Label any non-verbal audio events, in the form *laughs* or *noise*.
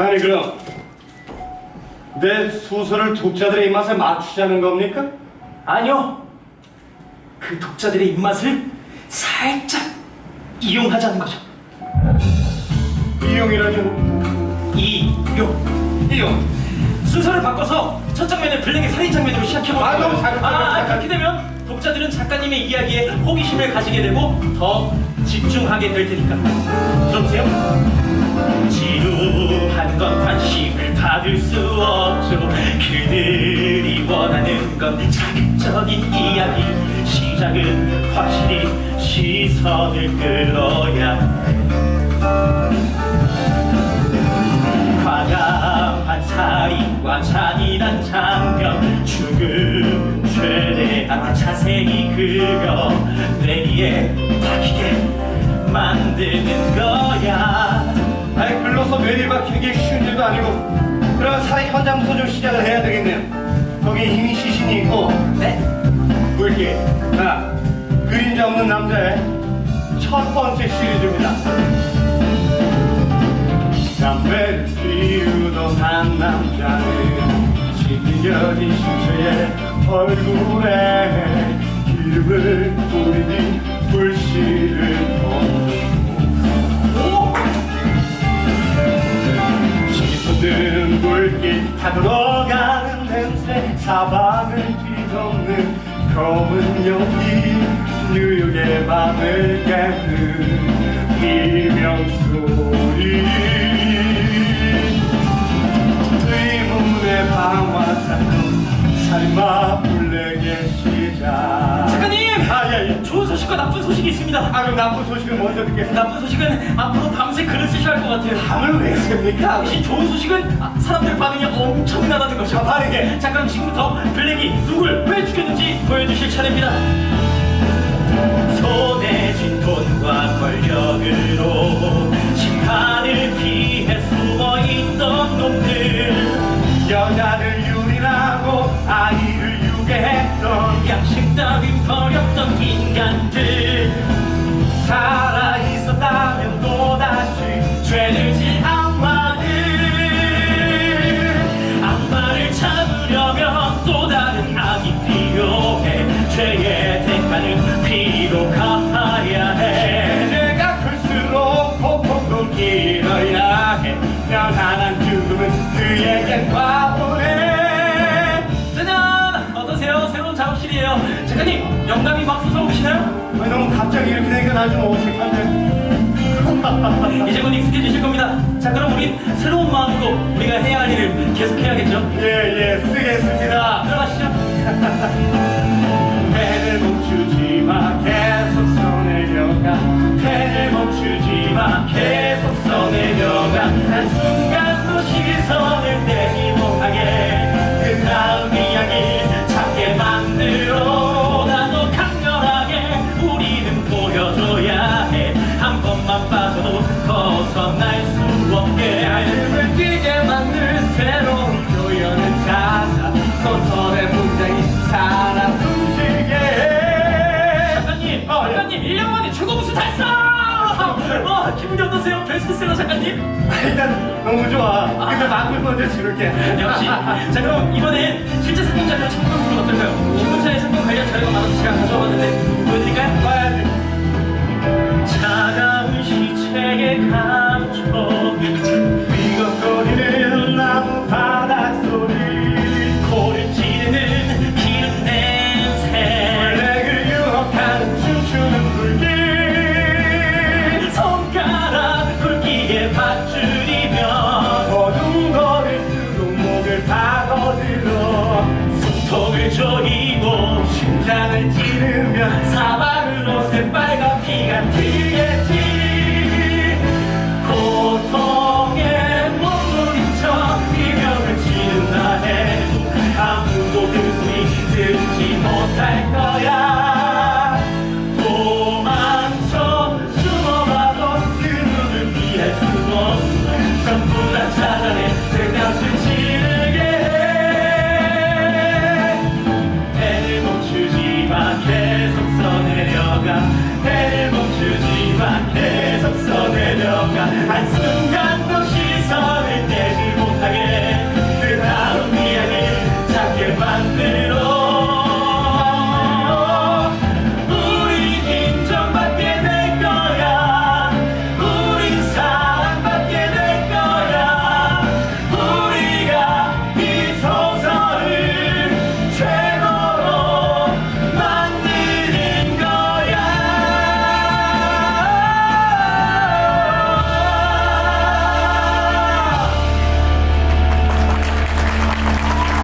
아니 그럼 내 소설을 독자들의 입맛에 맞추자는 겁니까? 아니요. 그 독자들의 입맛을 살짝 이용하자는 거죠. 이용이라뇨? 이용. 이용. 순서를 바꿔서 첫 장면을 블랙의 살인 장면으로 시작해보는 아. 너무 잘- 아, 잘- 그렇게 되면 독자들은 작가님의 이야기에 호기심을 가지게 되고 더 집중하게 될 테니까. 들어보세요. 지루한 건 관심을 받을 수 없죠. 그들이 원하는 건 자극적인 이야기. 시작은 확실히 시선을 끌어야 해. 과감한 살인과 잔인한 장면 죽음 최대한 자세히 그려 뇌리에 박히게 만드는 거야 박히는 게 쉬운 일도 아니고 그러면 살인 현장부터 좀 시작을 해야 되겠네요. 거기 이미 시신이 있고 네? 굵기 하나 그림자 없는 남자의 첫 번째 시리즈입니다. 담배를 피우던 한 남자는 찢겨진 신체의 얼굴에 기름을 뿌리니 불씨를 던지 굵기 다 들어가는 냄새 사방을 뒤덮는 검은 연기 뉴욕의 밤을 깨 소식이 있습니다. 아 그럼 나쁜 소식을 먼저 듣겠습니다. 나쁜 소식은 앞으로 밤새 글을 쓰셔야 할 것 같아요. 밤을 왜 셉니까? 대신 좋은 소식은? 아, 사람들 반응이 엄청나다는 거죠. 자, 빠르게. 자 그럼 지금부터 블랙이 누굴 왜 죽였는지 보여주실 차례입니다. 손에 쥔 돈과 권력으로 심판을 피해 숨어있던 놈들. 여자를 유린하고 아이를 유괴했던 양심 따윈 버렸던 인간들 편안한 죽음은 그에겐 과분해 짜잔! 어떠세요? 새로운 작업실이에요 작가님 영감이 막 솟아오르시나요? 왜 너무 갑자기 이렇게 되니까 나 좀 어색한데 *laughs* 이제 곧 익숙해지실 겁니다 자 그럼 우린 새로운 마음으로 우리가 해야 할 일을 계속해야겠죠? 예예 쓰겠습니다 들어가시죠 너무 좋아. 근데 막을 먼저 지를게. 역시. 자 그럼 이번엔 실제 사건 자료 참고를 어떨까요? 신문사의 사건 관련 자료가 많아서 제가 가져와봤는데 보여드릴까요? 봐야지 차가운 시체의 감촉 조이고 심장을 찌르면 사방